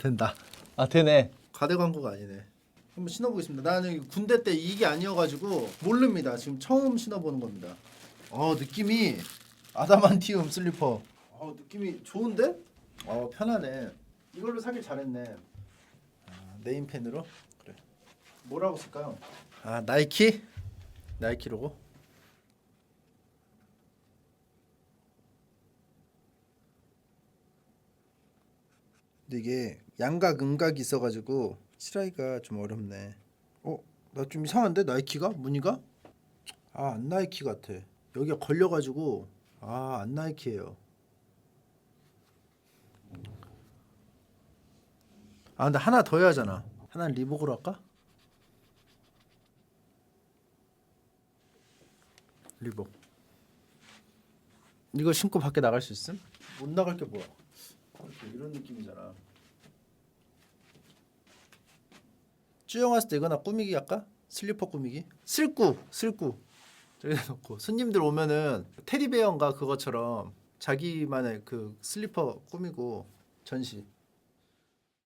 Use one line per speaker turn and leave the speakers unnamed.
된다. 아 되네.
과대 광고가 아니네. 한번 신어보겠습니다. 나는 군대 때 이게 아니어가지고 모릅니다. 지금 처음 신어보는 겁니다. 어 느낌이 아다만티움 슬리퍼. 어 느낌이 좋은데? 어 편하네. 이걸로 사길 잘했네. 아, 네임펜으로 그래. 뭐라고 쓸까요? 아 나이키 나이키 로고. 근데 이게 양각 음각이 있어가지고 칠하기가 좀 어렵네. 어? 나 좀 이상한데 나이키가 무늬가? 아 안 나이키 같아. 여기가 걸려가지고 아 안 나이키예요. 아 근데 하나 더 해야 하잖아. 하나는 리복으로 할까? 리복. 이거 신고 밖에 나갈 수 있음? 못 나갈 게 뭐야? 이렇게 이런 느낌이잖아. 쭈영 왔을 때 이거나 꾸미기 할까? 슬리퍼 꾸미기? 슬꾸 슬꾸 저기 놓고 손님들 오면은 테디베어인가 그것처럼 자기만의 그 슬리퍼 꾸미고 전시